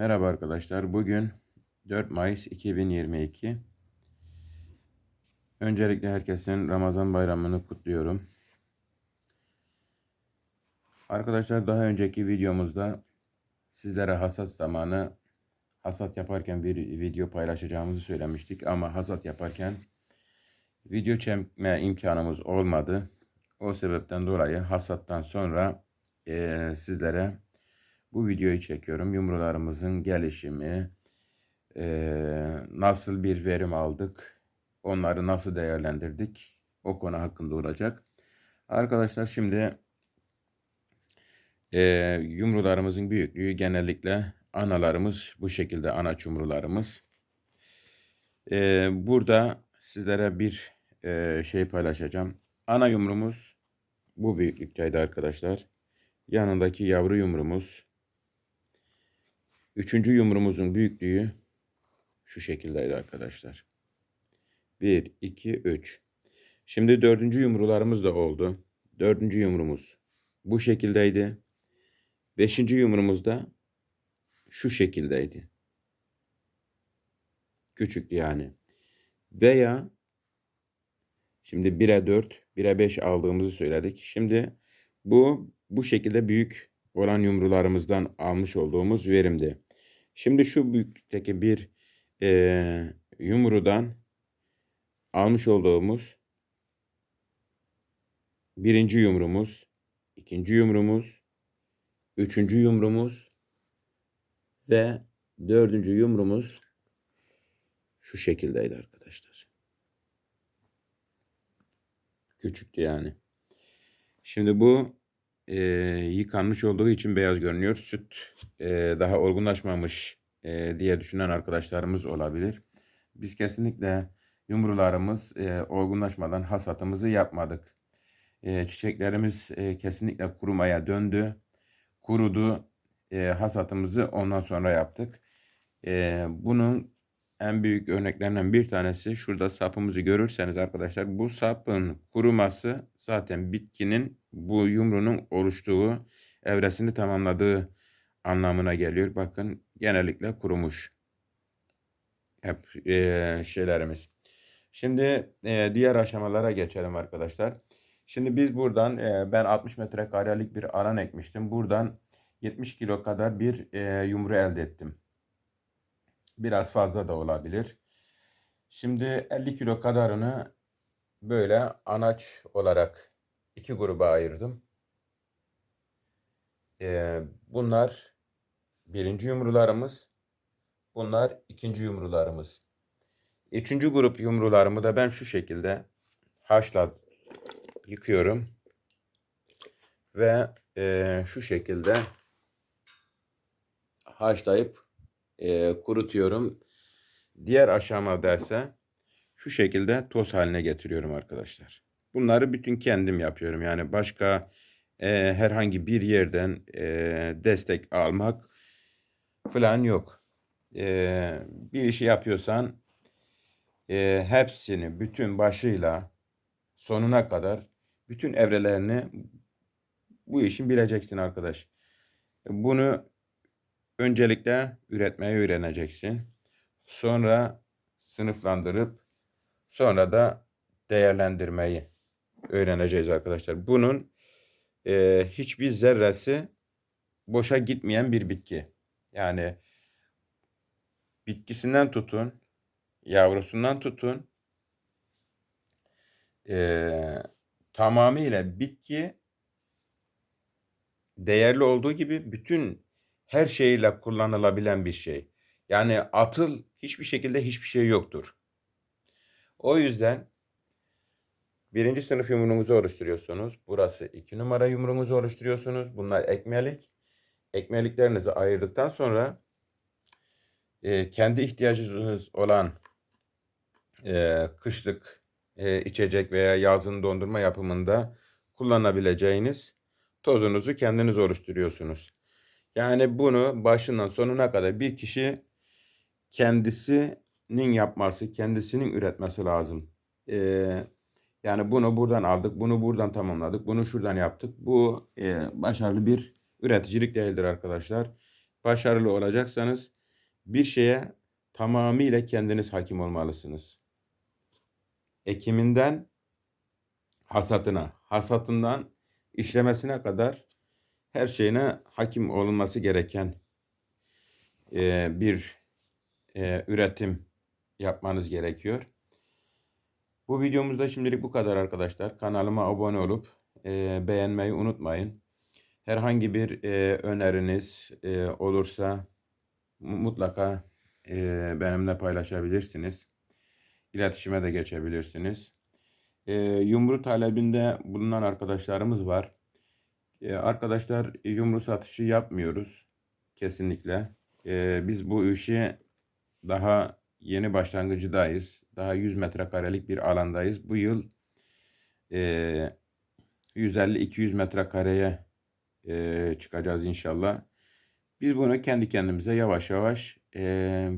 Merhaba arkadaşlar. Bugün 4 Mayıs 2022. Öncelikle herkesin Ramazan bayramını kutluyorum. Arkadaşlar daha önceki videomuzda sizlere hasat zamanı hasat yaparken bir video paylaşacağımızı söylemiştik ama hasat yaparken video çekme imkanımız olmadı. O sebepten dolayı hasattan sonra eee, sizlere bu videoyu çekiyorum. Yumrularımızın gelişimi, nasıl bir verim aldık, onları nasıl değerlendirdik, o konu hakkında olacak. Arkadaşlar şimdi eee, yumrularımızın büyüklüğü genellikle analarımız bu şekilde ana yumrularımız. Eee, burada sizlere bir eee, şey paylaşacağım. Ana yumrumuz bu büyüklükteydi arkadaşlar. Yanındaki yavru yumrumuz Üçüncü yumruğumuzun büyüklüğü şu şekildeydi arkadaşlar. 1, 2, 3. Şimdi dördüncü yumrularımız da oldu. Dördüncü yumruğumuz bu şekildeydi. Beşinci yumruğumuz da şu şekildeydi. Küçüktü yani. Veya şimdi 1'e 4, 1'e 5 aldığımızı söyledik. Şimdi bu bu şekilde büyük olan yumrularımızdan almış olduğumuz verimdi. Şimdi şu büyüklükteki bir eee yumrudan almış olduğumuz birinci yumrumuz, ikinci yumrumuz, üçüncü yumrumuz ve dördüncü yumrumuz şu şekildeydi arkadaşlar. Küçüktü yani. Şimdi bu e, yıkanmış olduğu için beyaz görünüyor. Süt e, daha olgunlaşmamış e, diye düşünen arkadaşlarımız olabilir. Biz kesinlikle yumrularımız e, olgunlaşmadan hasatımızı yapmadık. E, çiçeklerimiz e, kesinlikle kurumaya döndü. Kurudu. E, hasatımızı ondan sonra yaptık. E, bunun en büyük örneklerinden bir tanesi şurada sapımızı görürseniz arkadaşlar bu sapın kuruması zaten bitkinin bu yumrunun oluştuğu evresini tamamladığı anlamına geliyor. Bakın genellikle kurumuş. Hep e, şeylerimiz. Şimdi e, diğer aşamalara geçelim arkadaşlar. Şimdi biz buradan e, ben 60 metrekarelik bir alan ekmiştim. Buradan 70 kilo kadar bir e, yumru elde ettim. Biraz fazla da olabilir. Şimdi 50 kilo kadarını böyle anaç olarak iki gruba ayırdım. Ee, bunlar birinci yumrularımız. Bunlar ikinci yumrularımız. Üçüncü grup yumrularımı da ben şu şekilde haşla yıkıyorum. Ve e, şu şekilde haşlayıp e, kurutuyorum. Diğer aşamada ise şu şekilde toz haline getiriyorum arkadaşlar. Bunları bütün kendim yapıyorum. Yani başka e, herhangi bir yerden e, destek almak falan yok. E, bir işi yapıyorsan e, hepsini bütün başıyla sonuna kadar bütün evrelerini bu işin bileceksin arkadaş. Bunu öncelikle üretmeyi öğreneceksin. Sonra sınıflandırıp sonra da değerlendirmeyi öğreneceğiz arkadaşlar. Bunun e, hiçbir zerresi boşa gitmeyen bir bitki. Yani bitkisinden tutun, yavrusundan tutun, e, tamamıyla bitki değerli olduğu gibi bütün her şeyle kullanılabilen bir şey. Yani atıl hiçbir şekilde hiçbir şey yoktur. O yüzden birinci sınıf yumruğunuzu oluşturuyorsunuz. Burası iki numara yumruğunuzu oluşturuyorsunuz. Bunlar ekmelik. Ekmeliklerinizi ayırdıktan sonra e, kendi ihtiyacınız olan e, kışlık e, içecek veya yazın dondurma yapımında kullanabileceğiniz tozunuzu kendiniz oluşturuyorsunuz. Yani bunu başından sonuna kadar bir kişi kendisinin yapması, kendisinin üretmesi lazım. Ee, yani bunu buradan aldık, bunu buradan tamamladık, bunu şuradan yaptık. Bu e, başarılı bir üreticilik değildir arkadaşlar. başarılı olacaksanız bir şeye tamamıyla kendiniz hakim olmalısınız. Ekiminden hasatına, hasatından işlemesine kadar her şeyine hakim olunması gereken e, bir e, üretim yapmanız gerekiyor. Bu videomuzda şimdilik bu kadar arkadaşlar. Kanalıma abone olup e, beğenmeyi unutmayın. Herhangi bir e, öneriniz e, olursa mutlaka e, benimle paylaşabilirsiniz. İletişime de geçebilirsiniz. E, yumru talebinde bulunan arkadaşlarımız var. E, arkadaşlar yumru satışı yapmıyoruz kesinlikle. E, biz bu işi daha yeni başlangıcıdayız. Daha 100 metrekarelik bir alandayız. Bu yıl e, 150-200 metrekareye e, çıkacağız inşallah. Biz bunu kendi kendimize yavaş yavaş e,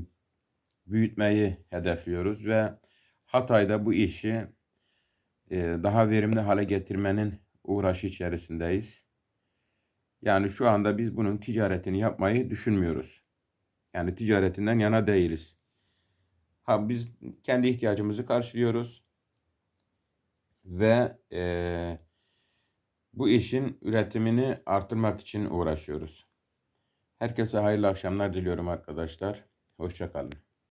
büyütmeyi hedefliyoruz ve Hatay'da bu işi e, daha verimli hale getirmenin uğraşı içerisindeyiz. Yani şu anda biz bunun ticaretini yapmayı düşünmüyoruz. Yani ticaretinden yana değiliz. Ha biz kendi ihtiyacımızı karşılıyoruz ve e, bu işin üretimini artırmak için uğraşıyoruz. Herkese hayırlı akşamlar diliyorum arkadaşlar. Hoşçakalın.